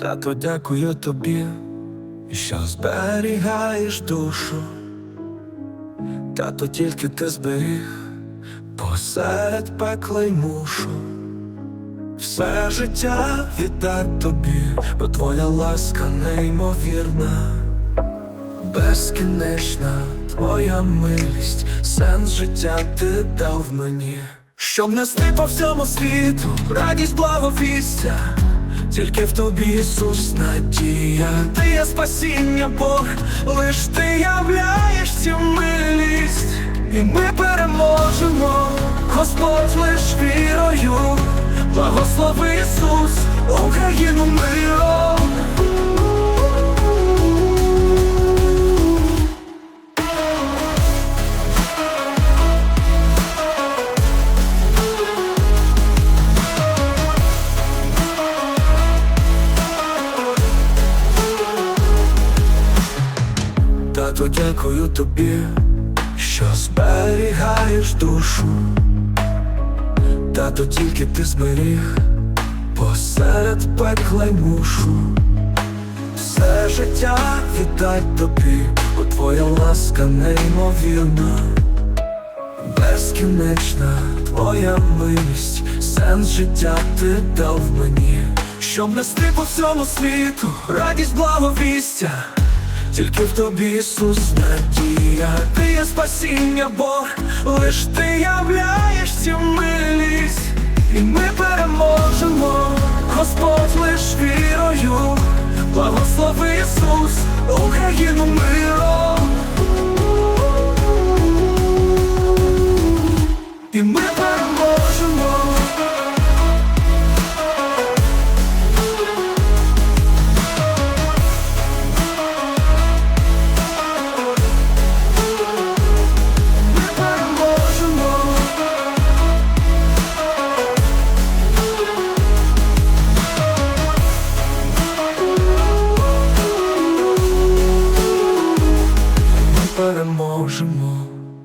Тато, дякую тобі, що зберігаєш душу. Тато, тільки ти зберіг посеред пекла й мушу. Все життя віддать тобі, бо твоя ласка неймовірна, безкінечна твоя милість, сенс життя ти дав мені, щоб нести по всьому світу, радість благовістя, тільки в тобі Ісус надія, ти є спасіння, Бог, лиш ти являєш цю милість, і ми переможемо, Господь лиш вірою. Благослови Ісус, Тату, дякую тобі, що зберігаєш душу. Тато, тільки ти зберіг посеред пекла й мушу. Все життя віддать тобі, бо твоя ласка неймовірна, безкінечна твоя милість, сенс життя ти дав мені, щоб нести по всьому світу, радість благовістя. Тільки в тобі Ісус надія, ти є спасіння, Бог, лиш ти являєш цю милість, і ми переможемо, Господь лиш вірою, благослови Ісус, Україну миром.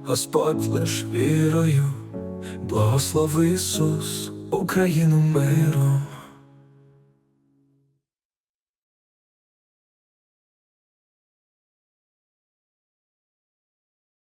Господь лиш вірою, благослови Ісус, Україну миром.